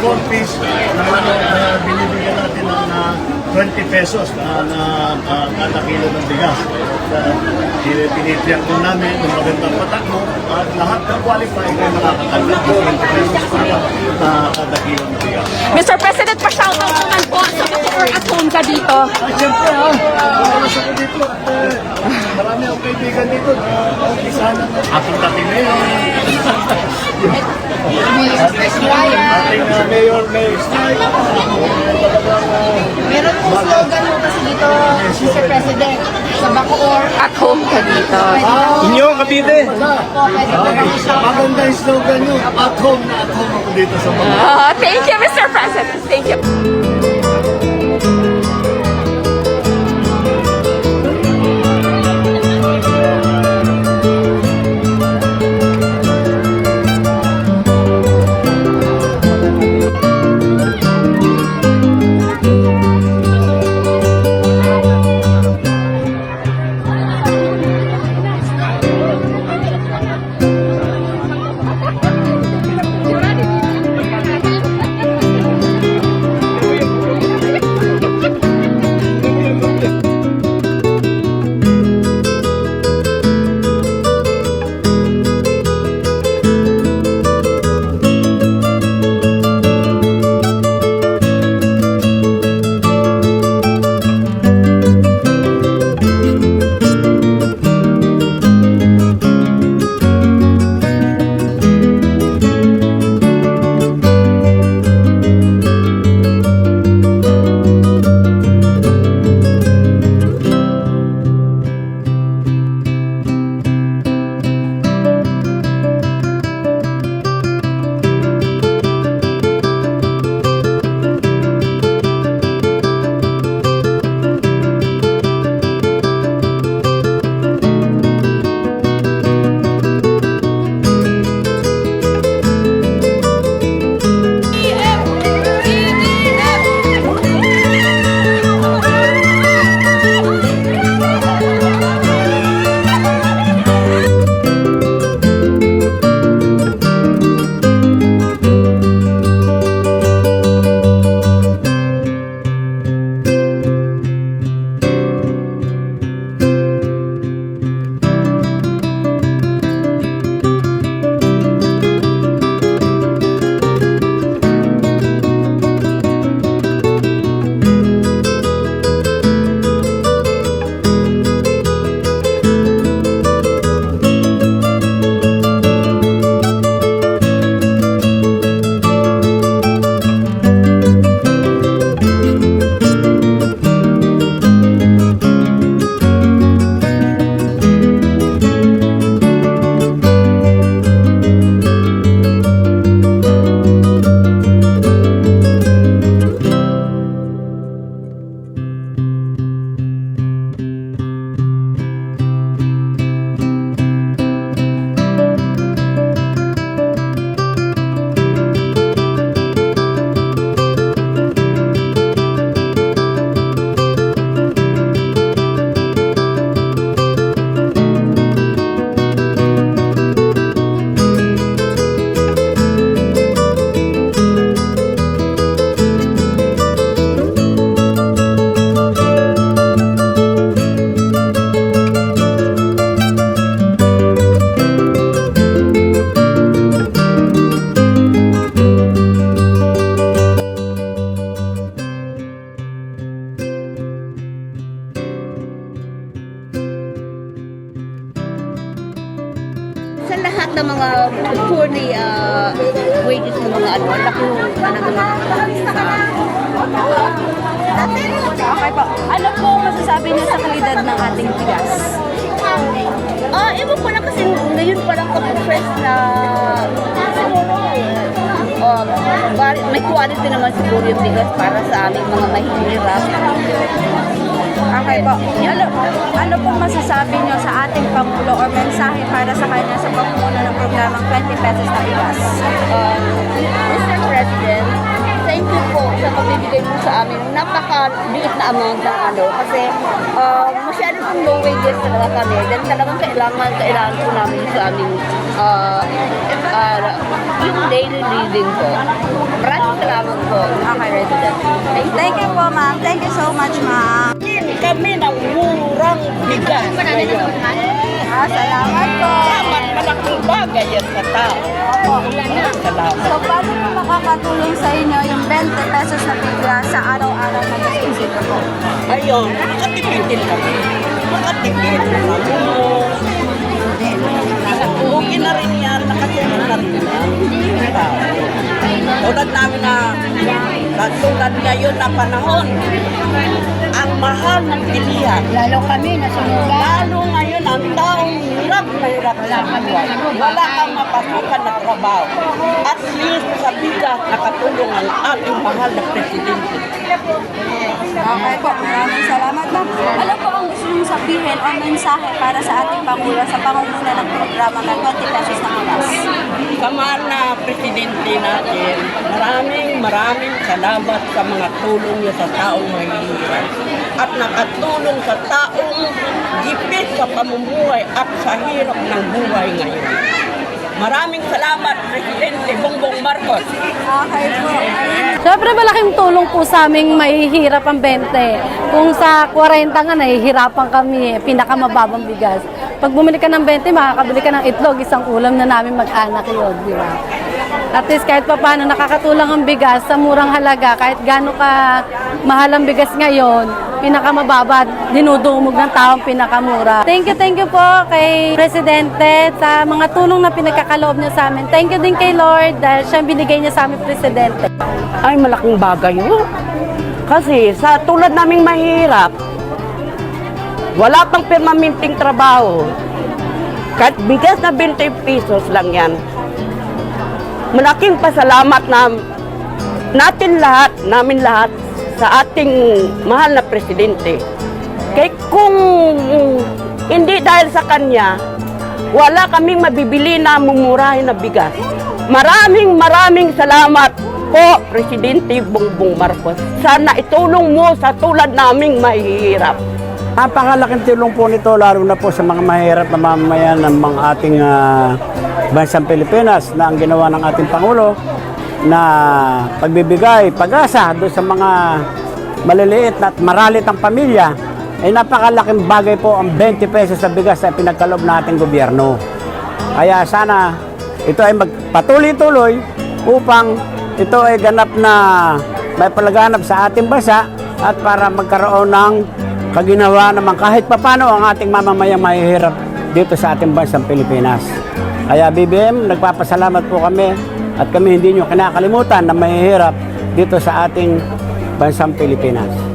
4 piece na, ano, na binibigyan natin ng uh, 20 pesos na, na uh, kada kilo ng bigas. Uh, Pinitriyan ko namin ng magandang patakbo at lahat na qualify na makakatanggap ng 20 pesos para uh, kada kilo ng bigas. Mr. President, pa-shoutout naman po sa mga work ka dito. Ay, siyempre ha. Ah. Maraming ako dito at uh, marami akong kaibigan dito na ah, uh, umpisahan ng aking ah, tatimeo. Ating uh, mayor, Mayor Stein. Talagang Meron pong slogan mo kasi dito, Mr. President, sa Bacoor. At home ka dito. Inyo, Cavite. Po, po Maganda yung slogan nyo, at home na at home ako dito sa mga. Ah, thank you, Mr. President. Thank you. Lahat ng mga poorly uh, wages ng mga ano, laki yung nagawa sa Okay po. Ano po masasabi niyo sa kalidad ng ating bigas? Ah, ewan ko na kasi ngayon parang kami-fresh na siguro um, may quality naman siguro yung bigas para sa aming mga mahihirap. Okay po. Ano, ano pong masasabi niyo sa ating Pangulo or mensahe para sa kanya sa pamumuno ng programang 20 pesos na bigas? Um, Mr. President, thank you po sa pagbibigay mo sa amin. Napaka-liit na amount ng ano. Kasi uh, masyado pong low wages talaga kami. Then talagang kailangan, kailangan po namin sa aming uh, uh, yung daily living po. Maraming salamat po, Mr. President. Thank you. Thank you po, ma'am. Thank you so much, ma'am. Kami ng murang bigas ngayon. Ah, salamat po. Dapat malaking bagay yan sa tao. Salamat. So, paano po makakatulong sa inyo yung 20 pesos na bigas sa araw-araw na gastusin ko po? Ayun, makatipid din kami. Makatipid. Magumo. Okay na rin yan. Nakatulong na rin yan. Tulad namin na katulad ngayon na panahon, mahal ng bilihan. Lalo kami, nasunugan. Lalo ngayon ang taong hirap na hirap sa buhay. Wala kang mapasukan na trabaho. At least sa bigas nakatulong ang ating mahal na presidente. Okay po, maraming salamat ma'am. Ano po ang gusto niyong sabihin o mensahe para sa ating Pangulo sa pangunguna ng programa ng 20 pesos na bigas? Sa mahal na presidente natin, maraming maraming salamat sa mga tulong niyo sa taong mahihirap. At nakatulong sa taong gipit sa pamumuhay at sa hirap ng buhay ngayon. Maraming salamat, Presidente Bongbong Marcos. Okay po. Ayun. Siyempre malaking tulong po sa aming mahihirap ang 20. Kung sa 40 nga nahihirapan kami, pinakamababang bigas. Pag bumili ka ng 20, makakabili ka ng itlog, isang ulam na namin mag-anak yun, di ba? At least kahit pa paano nakakatulong ang bigas sa murang halaga, kahit gaano ka mahal ang bigas ngayon, pinakamababa, dinudumog ng taong pinakamura. Thank you, thank you po kay Presidente sa mga tulong na pinagkakaloob niya sa amin. Thank you din kay Lord dahil siya binigay niya sa amin Presidente. ay malaking bagay yun. Kasi sa tulad naming mahirap, wala pang permanenteng trabaho. Kahit bigas na 20 pesos lang yan. Malaking pasalamat na natin lahat, namin lahat, sa ating mahal na presidente. Kaya kung hindi dahil sa kanya, wala kaming mabibili na mumurahin na bigas. Maraming maraming salamat po, Presidente Bongbong Marcos. Sana itulong mo sa tulad naming mahihirap. Napakalaking tulong po nito lalo na po sa mga mahirap na mamamayan ng mga ating ah, bansang Pilipinas na ang ginawa ng ating Pangulo na pagbibigay pag-asa doon sa mga maliliit at maralit ang pamilya ay napakalaking bagay po ang 20 pesos sa bigas na pinagkaloob ng ating gobyerno. Kaya sana ito ay magpatuloy-tuloy upang ito ay ganap na may palaganap sa ating bansa at para magkaroon ng kaginawa naman kahit papano ang ating mamamayang mahihirap dito sa ating bansang Pilipinas. Kaya BBM, nagpapasalamat po kami at kami hindi nyo kinakalimutan na mahihirap dito sa ating bansang Pilipinas.